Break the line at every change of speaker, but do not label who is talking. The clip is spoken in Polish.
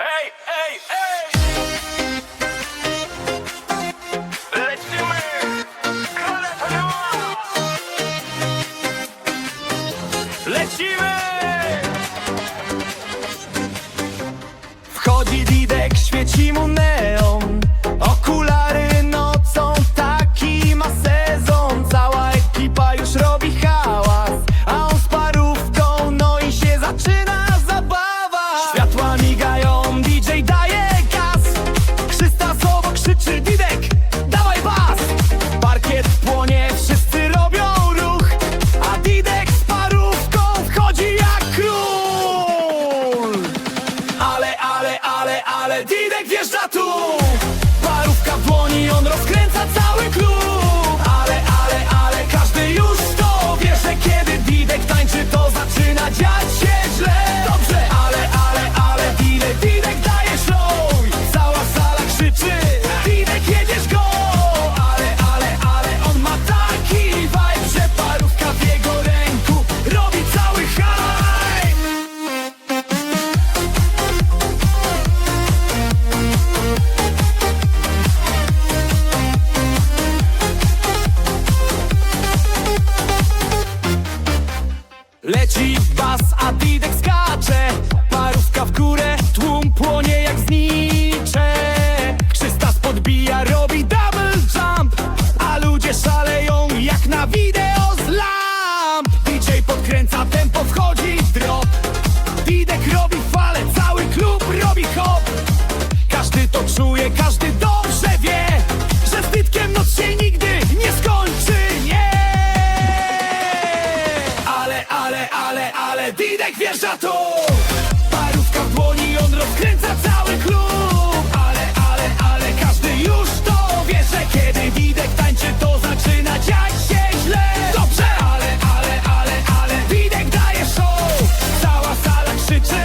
Ej, ej, ej!
Wchodzi Didek, świeci mu. ale, ale Didek wjeżdża tu. Parówka w dłoni, on rozkrywa. Leci bas, a Didek skacze. ale, ale Didek wjeżdża tu! Parówka w dłoni, on rozkręca cały klub! Ale, ale, ale każdy już to wie, że kiedy Didek tańczy to zaczyna dziać się źle. Dobrze, ale, ale, ale, ale Didek daje show! Cała sala krzyczy